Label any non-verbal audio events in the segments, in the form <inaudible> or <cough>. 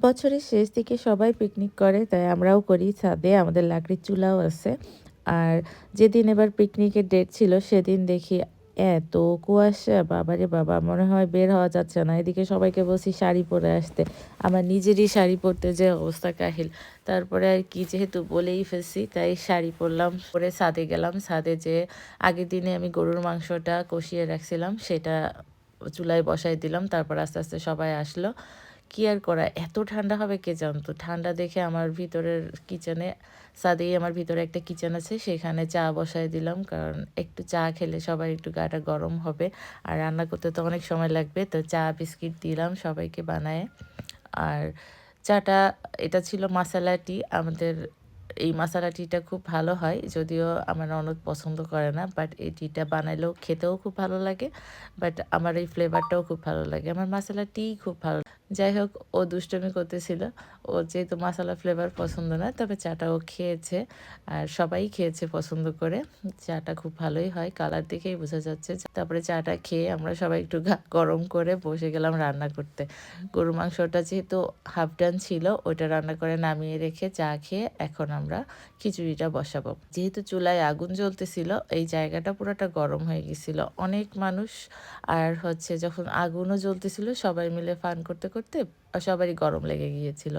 বছরের শেষ দিকে সবাই পিকনিক করে, তাই আমরাও করি ছাদে, আমাদের লাকড়ির চুলাও আছে। আর যেদিন এবার পিকনিকের ডেট ছিল, সেদিন দেখি এত কুয়াশা, বাবারে বাবা, মনে হয় বের হওয়া যাচ্ছে না। এদিকে সবাইকে বলছি, শাড়ি পরে আসতে। আমার নিজেরই শাড়ি পরতে যে অবস্থা কাহিল। তারপরে আর কি যেহেতু বলেই ফেলছি, তাই শাড়ি পরলাম, পরে ছাদে গেলাম। ছাদে যে আগের দিনে আমি গরুর মাংসটা কষিয়ে রাখছিলাম, সেটা চুলায় বসাই দিলাম, তারপর আস্তে আস্তে সবাই আসলো। কি আর করা, এত ঠান্ডা হবে কে জানতো? ঠান্ডা দেখে আমার ভিতরের কিচেনে সাদেই আমার ভিতরে একটা কিচেন আছে, সেখানে চা বসায় দিলাম, কারণ একটু চা খেলে সবাই একটু গাটা গরম হবে। আর রান্না করতে তো অনেক সময় লাগবে, তো চা, বিস্কিট দিলাম সবাইকে বানায়। আর চাটা, এটা ছিল মশালা আমাদের এই মশালা টিটা খুব ভালো হয়, যদিও আমার ননদ পছন্দ করে না বাট এই টিটা বানাইলেও খেতেও খুব ভালো লাগে বাট আমার এই ফ্লেভারটাও খুব ভালো লাগে। আমার মশালা টি খুব ভালো যাই হোক, ও দুষ্টমি করতেছিল। ও যেহেতু মশলা ফ্লেভার পছন্দ না, তবে চাটা ও খেয়েছে, আর সবাই খেয়েছে পছন্দ করে। চাটা খুব ভালোই হয় কালার দেখেই বোঝা যাচ্ছে। তারপরে চাটা খেয়ে আমরা সবাই একটু গরম করে বসে গেলাম রান্না করতে। গরু মাংসটা যেহেতু হাফ ডান ছিল ওইটা রান্না করে নামিয়ে রেখে চা খেয়ে এখন আমরা খিচুড়িটা বসাবো। যেহেতু চুলায় আগুন জ্বলতেছিল, এই জায়গাটা পুরোটা গরম হয়ে গেছিল। অনেক মানুষ আর হচ্ছে যখন আগুনও জ্বলতেছিল, সবাই মিলে ফান করতে করতে সবারই গরম লেগে গিয়েছিল।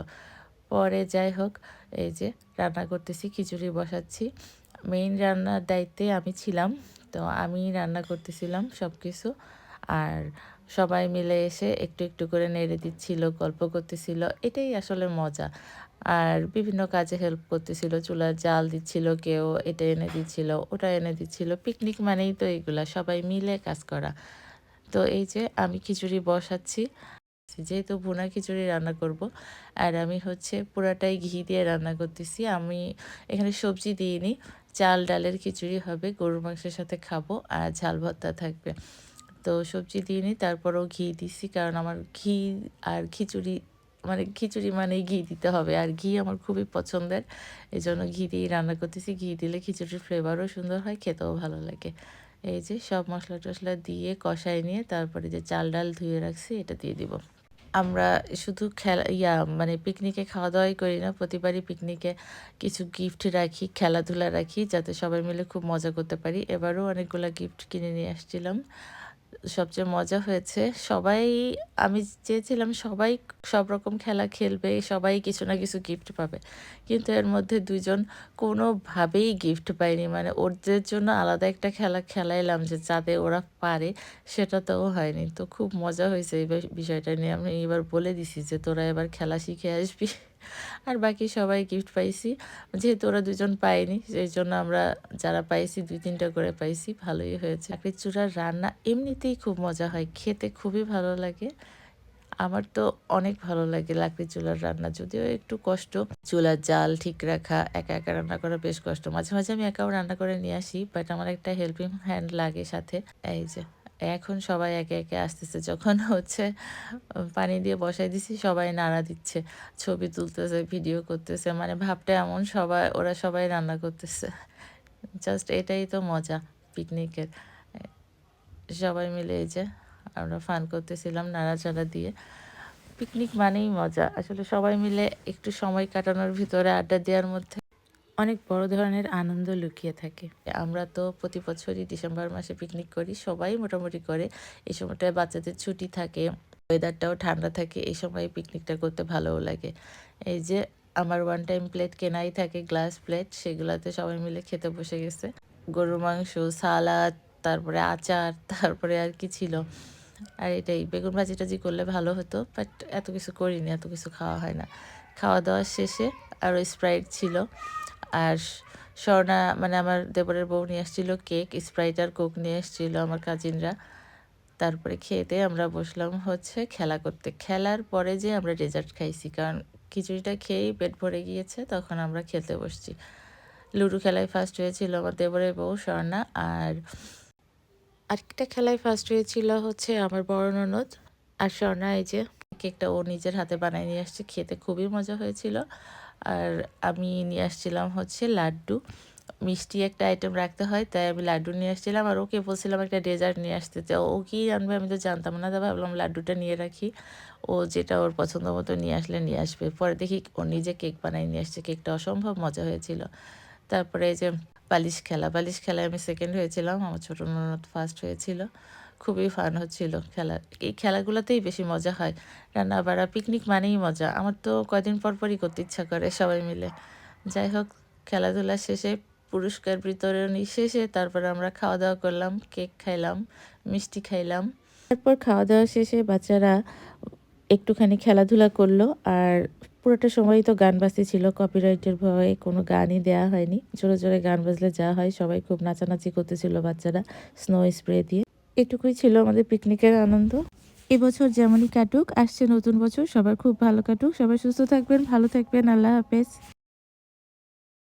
পরে যাই হোক, এই যে রান্না করতেছি, খিচুড়ি বসাচ্ছি। মেইন রান্নার দায়িত্বে আমি ছিলাম, তো আমি রান্না করতেছিলাম সব কিছু আর সবাই মিলে এসে একটু একটু করে নেড়ে দিচ্ছিল, গল্প করতেছিল। এটাই আসলে মজা। আর বিভিন্ন কাজে হেল্প করতেছিল, চুলার জাল দিচ্ছিল কেউ, এটা এনে দিচ্ছিল, ওটা এনে দিচ্ছিল পিকনিক মানেই তো এগুলা, সবাই মিলে কাজ করা। তো এই যে আমি খিচুড়ি বসাচ্ছি। যেহেতু ভুনা খিচুড়ি রান্না করব, আর আমি হচ্ছে পুরাটাই ঘি দিয়ে রান্না করতেছি। আমি এখানে সবজি দিইনি, চাল, ডালের খিচুড়ি হবে, গরুর মাংসের সাথে খাব, আর ঝাল ভর্তা থাকবে। তো সবজি দিয়ে নিই, তারপরেও ঘি দিছি, কারণ আমার ঘি আর খিচুড়ি মানে খিচুড়ি মানেই ঘি দিতে হবে। আর ঘি আমার খুবই পছন্দের এই জন্য ঘি দিয়েই রান্না করতেছি। ঘি দিলে খিচুড়ির ফ্লেভারও সুন্দর হয়, খেতেও ভালো লাগে। এই যে সব মশলা টশলা দিয়ে কষাই নিয়ে তারপরে যে চাল ডাল ধুয়ে রাখছি, এটা দিয়ে দিব। আমরা শুধু খেলা, ইয়া মানে পিকনিকে খাওয়া দাওয়াই করি না, প্রতিবারই পিকনিকে কিছু গিফট রাখি, খেলাধুলা রাখি, যাতে সবাই মিলে খুব মজা করতে পারি। এবারও অনেকগুলো গিফট কিনে নিয়ে আসছিলাম। সবচেয়ে মজা হয়েছে। সবাই, আমি চেয়েছিলাম সবাই সব রকম খেলা খেলবে, সবাই কিছু না কিছু গিফট পাবে। কিন্তু এর মধ্যে দুজন কোনোভাবেই গিফট পায়নি। মানে ওদের জন্য আলাদা একটা খেলা খেলাইলাম যে যাতে ওরা পারে সেটা তো হয়নি। তো খুব মজা হয়েছে এই বিষয়টা নিয়ে। আমি এবার বলে দিছি যে তোরা এবার খেলা শিখে আসবি। আর বাকি সবাই গিফট পাইছি। যেহেতু ওরা দুজন পায়নি সেই জন্য আমরা যারা পাইছি, দুই তিনটা করে পাইছি, ভালোই হয়েছে। চাকরির চূড়ার রান্না এমনিতেই খুব মজা হয়, খেতে খুবই ভালো লাগে। আমার তো অনেক ভালো লাগে লাকড়ি চুলার রান্না, যদিও একটু কষ্ট। চুলার জাল ঠিক রাখা, একা একা রান্না করা বেশ কষ্ট। মাঝে মাঝে আমি একাও রান্না করে নিয়ে আসি বাট আমার একটা হেল্পিং হ্যান্ড লাগে সাথে। এই যে। এখন সবাই একে একে আসতেছে। যখন হচ্ছে পানি দিয়ে বসাই দিছি, সবাই নাড়া দিচ্ছে, ছবি তুলতেছে ভিডিও করতেছে। মানে ভাবটা এমন, সবাই, ওরা সবাই রান্না করতেছে। জাস্ট এটাই তো মজা পিকনিকের সবাই মিলে এই যে, আমরা ফান করতেছিলাম নাড়াচাড়া দিয়ে। পিকনিক মানেই মজা। আসলে সবাই মিলে একটু সময় কাটানোর ভিতরে আড্ডা দেওয়ার মধ্যে অনেক বড় ধরনের আনন্দ লুকিয়ে থাকে। আমরা তো প্রতি বছরই ডিসেম্বর মাসে পিকনিক করি, সবাই মোটামুটি করে। এই সময়টায় বাচ্চাদের ছুটি থাকে ওয়েদারটাও ঠান্ডা থাকে, এই সময় পিকনিকটা করতে ভালোও লাগে। এই যে আমার ওয়ান টাইম প্লেট কেনাই থাকে গ্লাস প্লেট সেগুলাতে সবাই মিলে খেতে বসে গেছে। গরুর মাংস সালাদ তারপরে আচার, <laughs> তারপরে আর কি ছিল। আর এটাই, বেগুন ভাজি টাজি করলে ভালো হতো বাট এত কিছু করিনি, এত কিছু খাওয়া হয় না। খাওয়া দাওয়া শেষে আরও স্প্রাইট ছিল। আর স্বর্ণা মানে আমার দেবরের বউ নিয়ে এসেছিল কেক, স্প্রাইট আর কোক নিয়ে এসেছিল আমার কাজিনরা তারপরে খেতে আমরা বসলাম হচ্ছে খেলা করতে। খেলার পরে যে আমরা ডেজার্ট খাইছি, কারণ খিচুড়িটা খেয়েই পেট ভরে গিয়েছে, তখন আমরা খেলতে বসছি। লুডো খেলায় ফার্স্ট হয়েছিল আমার দেবরের বউ, স্বর্ণা, আর আরেকটা খেলায় ফার্স্ট হয়েছিল হচ্ছে আমার বড় ননদ, আর স্বর্ণা এই যে কেকটা ও নিজের হাতে বানিয়ে নিয়ে আসছে, খেতে খুবই মজা হয়েছিল। আর আমি নিয়ে আসছিলাম হচ্ছে লাড্ডু। মিষ্টি একটা আইটেম রাখতে হয়, তাই আমি লাড্ডু নিয়ে আসছিলাম। আর ওকে বলছিলাম একটা ডেজার্ট নিয়ে আসতে, তো ও কি আনবে আমি তো জানতাম না তো ভাবলাম লাড্ডুটা নিয়ে রাখি। ও যেটা ওর পছন্দ মতো নিয়ে আসলে নিয়ে আসবে। পরে দেখি ও নিজে কেক বানাই নিয়ে আসছে, কেকটা অসম্ভব মজা হয়েছিল। তারপরে যে বালিশ খেলা বালিশ খেলায় আমি সেকেন্ড হয়েছিলাম, আমার ছোটো ননদ ফার্স্ট হয়েছিল। খুবই ফান হচ্ছিল খেলা। এই খেলাগুলোতেই বেশি মজা হয়। রান্না বাড়া পিকনিক মানেই মজা। আমার তো কদিন পর পরই করতে ইচ্ছা করে সবাই মিলে। যাই হোক, খেলাধুলা শেষে পুরস্কার বিতরণী শেষে তারপর আমরা খাওয়া দাওয়া করলাম, কেক খাইলাম, মিষ্টি খাইলাম। তারপর খাওয়া দাওয়া শেষে বাচ্চারা একটুখানি খেলাধুলা করল আর পুরোটা সময় তো গান বাজতে ছিল। কপিরাইটের ভয়ে কোনো গানই দেওয়া হয়নি। জোরে জোরে গান বাজলে যা হয়, সবাই খুব নাচানাচি করতেছিল বাচ্চারা স্নো স্প্রে দিয়ে। এটুকুই ছিল আমাদের পিকনিকের আনন্দ। এবছর যেমনই কাটুক, আসছে নতুন বছর, সবার খুব ভালো কাটুক। সবাই সুস্থ থাকবেন, ভালো থাকবেন, আল্লাহ হাফেজ।